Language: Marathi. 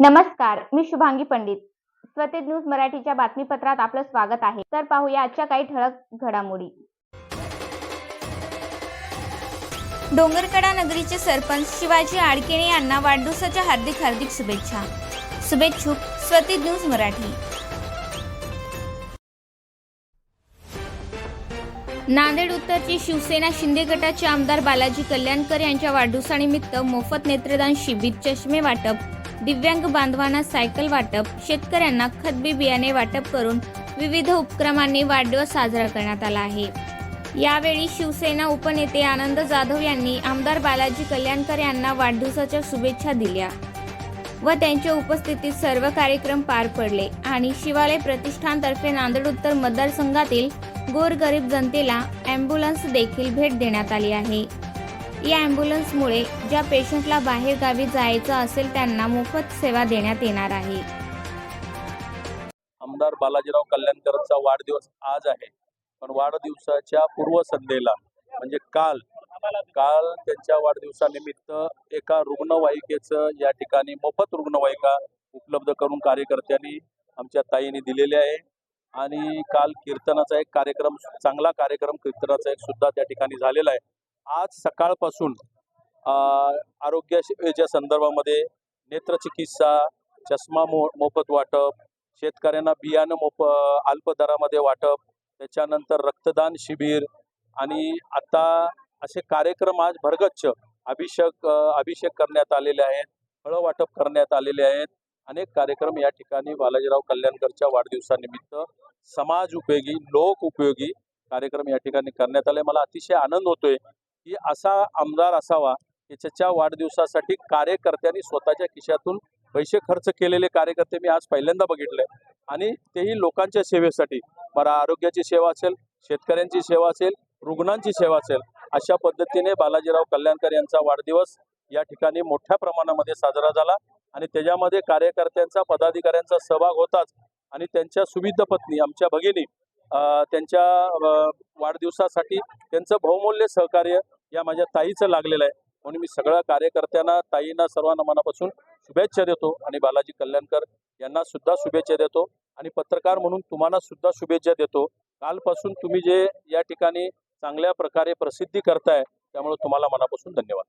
नमस्कार मी शुभांगी पंडित. स्वतेज न्यूज मराठीच्या बातमीपत्रात आपलं स्वागत आहे. तर पाहूया आजच्या काही ठळक घडामोडी. डोंगरकडा नगरीचे सरपंच शिवाजी आडकेणे यांना वाढदिवसाच्या हार्दिक हार्दिक शुभेच्छा. शुभेच्छुक स्वतेज न्यूज मराठी. नांदेड उत्तरची शिवसेना शिंदे गटाचे आमदार बालाजी कल्याणकर यांच्या वाढदिवसानिमित्त मोफत नेत्रदान शिबिर चष्मे वाटप दिव्यांग बांधवांना सायकल वाटप शेतकऱ्यांना खतबी बियाणे वाटप करून विविध उपक्रमांनी वाढदिवस साजरा करण्यात आला आहे. यावेळी शिवसेना उपनेते आनंद जाधव यांनी आमदार बालाजी कल्याणकर यांना वाढदिवसाच्या शुभेच्छा दिल्या व त्यांच्या उपस्थितीत सर्व कार्यक्रम पार पडले आणि शिवालय प्रतिष्ठानतर्फे नांदेड उत्तर मतदारसंघातील गोरगरीब जनतेला ॲम्ब्युलन्स देखील भेट देण्यात आली आहे. या ॲम्ब्युलन्समुळे ज्या पेशंटला बाहेर गावी जायचं असेल त्यांना मोफत सेवा देण्यात येणार आहे. आमदार बालाजीराव कल्याणकरचा वाढदिवस आज आहे. पण वाढदिवसाच्या पूर्वसंध्येला म्हणजे काल काल त्यांच्या वाढदिवसानिमित्त एका रुग्णवाहिकेचं या ठिकाणी मोफत रुग्णवाहिका उपलब्ध करून कार्यकर्त्यांनी आमच्या ताईने दिलेले आहे. आणि काल कीर्तनाचा एक कार्यक्रम चांगला कार्यक्रम कीर्तनाचा एक सुद्धा त्या ठिकाणी झालेला आहे. आज सकाळपासून अं, सेवेच्या संदर्भामध्ये नेत्रचिकित्सा चष्मा मो मोफत वाटप शेतकऱ्यांना बियाणं मोफ अल्प दरामध्ये वाटप त्याच्यानंतर रक्तदान शिबिर आणि आता असे कार्यक्रम आज भरगच्छ अभिषेक अभिषेक करण्यात आलेले आहेत फळं वाटप करण्यात आलेले आहेत. अनेक कार्यक्रम या ठिकाणी बालाजीराव कल्याणकरच्या वाढदिवसानिमित्त समाज उपयोगी लोक उपयोगी कार्यक्रम या ठिकाणी करण्यात आले. मला अतिशय आनंद होतोय की असा आमदार असावा की त्याच्या वाढदिवसासाठी कार्यकर्त्यांनी स्वतःच्या खिशातून पैसे खर्च केलेले कार्यकर्ते मी आज पहिल्यांदा बघितले. आणि तेही लोकांच्या सेवेसाठी. मला आरोग्याची सेवा असेल शेतकऱ्यांची सेवा असेल रुग्णांची सेवा असेल अशा पद्धतीने बालाजीराव कल्याणकर यांचा वाढदिवस या ठिकाणी मोठ्या प्रमाणामध्ये साजरा झाला. आणि त्याच्यामध्ये कार्यकर्त्यांचा पदाधिकाऱ्यांचा सहभाग होताच. आणि त्यांच्या सुविध पत्नी आमच्या भगिनी त्यांच्या वाढदिवसासाठी त्यांचं बहुमूल्य सहकार्य या माझ्या ताईचं लागलेलं आहे. म्हणून मी सगळ्या कार्यकर्त्यांना ताईंना सर्वांना मनापासून शुभेच्छा देतो आणि बालाजी कल्याणकर यांना सुद्धा शुभेच्छा देतो आणि पत्रकार म्हणून तुम्हाला सुद्धा शुभेच्छा देतो. कालपासून तुम्ही जे या ठिकाणी चांगल्या प्रकारे प्रसिद्धी करताय त्यामुळे तुम्हाला मनापासून धन्यवाद.